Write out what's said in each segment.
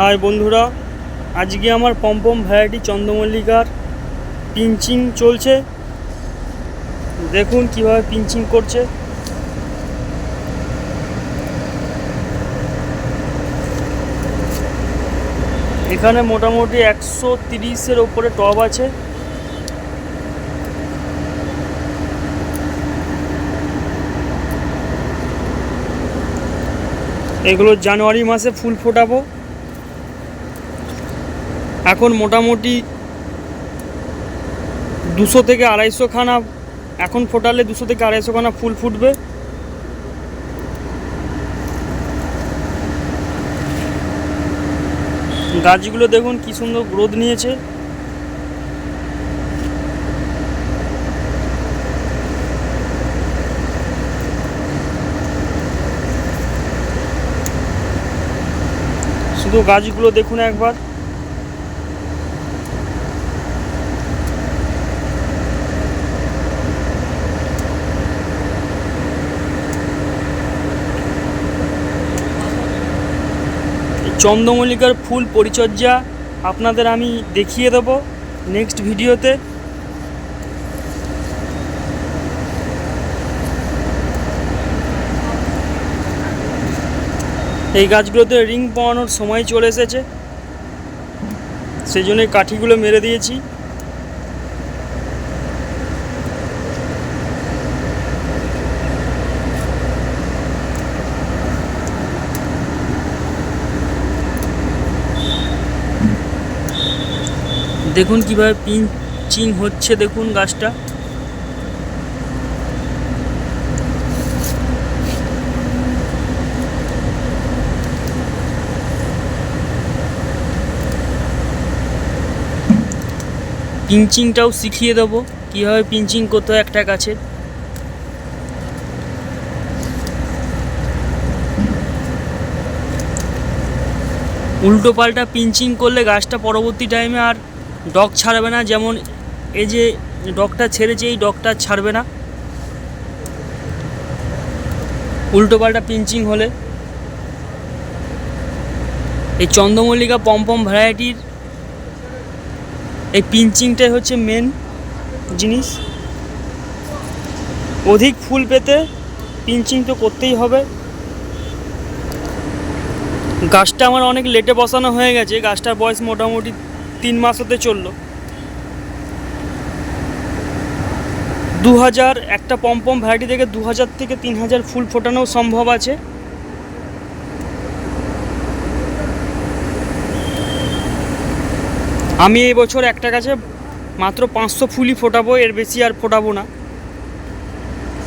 High বন্ধুরা, আজকে আমার পম্পম ভ্যারাইটি চন্দ্রমল্লিকার পিঞ্চিং চলছে। দেখুন কীভাবে পিঞ্চিং করছে। এখানে মোটামুটি একশো তিরিশের ওপরে টব আছে। এগুলো জানুয়ারি মাসে ফুল ফোটাবো। এখন মোটামুটি দুশো থেকে আড়াইশো খানা, এখন ফোটালে দুশো থেকে আড়াইশো খানা ফুল ফুটবে। গাছগুলো দেখুন কি সুন্দর গ্রোথ নিয়েছে। শুধু গাছগুলো দেখুন একবার। চন্দ্রমল্লিকার ফুল পরিচর্যা আপনাদের আমি দেখিয়ে দেব নেক্সট ভিডিওতে। এই গাছগুলোতে রিং পাওয়ানোর সময় চলে এসেছে। সেই জন্য কাঠিগুলো মেরে দিয়েছি। দেখুন কীভাবে পিঞ্চিং হচ্ছে, দেখুন গাছটা। পিঞ্চিংটাও শিখিয়ে দেবো, কীভাবে পিঞ্চিং করতে একটা গাছের উল্টো পাল্টা পিঞ্চিং করলে গাছটা পরবর্তী টাইমে আর ডগ ছাড়বে না, যেমন এই যে ডগটা ছেড়েছে, এই ডগটা ছাড়বে না। উল্টো পাল্টা পিঞ্চিং হলে। এই চন্দ্রমল্লিকা পম্পম ভ্যারাইটির এই পিঞ্চিংটাই হচ্ছে মেন জিনিস। অধিক ফুল পেতে পিঞ্চিং তো করতেই হবে। গাছটা আমার অনেক লেটে বসানো হয়ে গেছে, গাছটার বয়স মোটামুটি তিন মাস হতে চলল। দু হাজার একটা পম্পম ভ্যারাইটি থেকে দু হাজার থেকে তিন হাজার ফুল ফোটানো সম্ভব আছে। আমি এই বছর একটা গাছে মাত্র পাঁচশো ফুলই ফোটাবো, এর বেশি আর ফোটাবো না।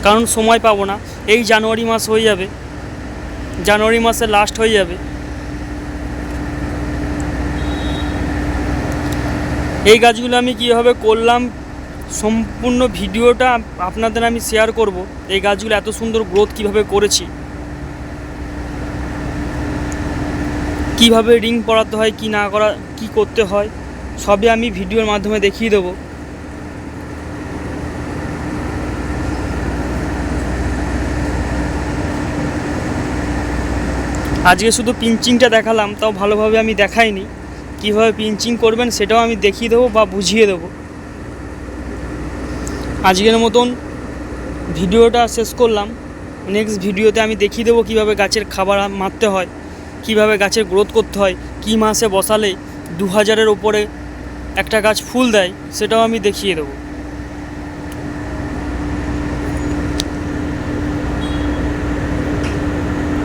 কারণ সময় পাবো না। এই জানুয়ারি মাস হয়ে যাবে। জানুয়ারি মাসে লাস্ট হয়ে যাবে। এই গাছগুলো আমি কীভাবে করলাম, সম্পূর্ণ ভিডিওটা আপনাদের আমি শেয়ার করব, এই গাছগুলো এত সুন্দর গ্রোথ কীভাবে করেছি। কীভাবে রিং পরাতে হয়, কি না করা, কি করতে হয়, সবই আমি ভিডিওর মাধ্যমে দেখিয়ে দেবো। আজকে শুধু পিঞ্চিংটা দেখালাম, তাও ভালোভাবে আমি দেখাইনি। কীভাবে পিঞ্চিং করবেন সেটাও আমি দেখিয়ে দেবো বা বুঝিয়ে দেবো। আজকের মতন ভিডিওটা শেষ করলাম। নেক্সট ভিডিওতে আমি দেখিয়ে দেবো কীভাবে গাছের খাবার মারতে হয়, কীভাবে গাছের গ্রোথ করতে হয়, কি মাসে বসালে দু হাজারের ওপরে একটা গাছ ফুল দেয়, সেটাও আমি দেখিয়ে দেবো।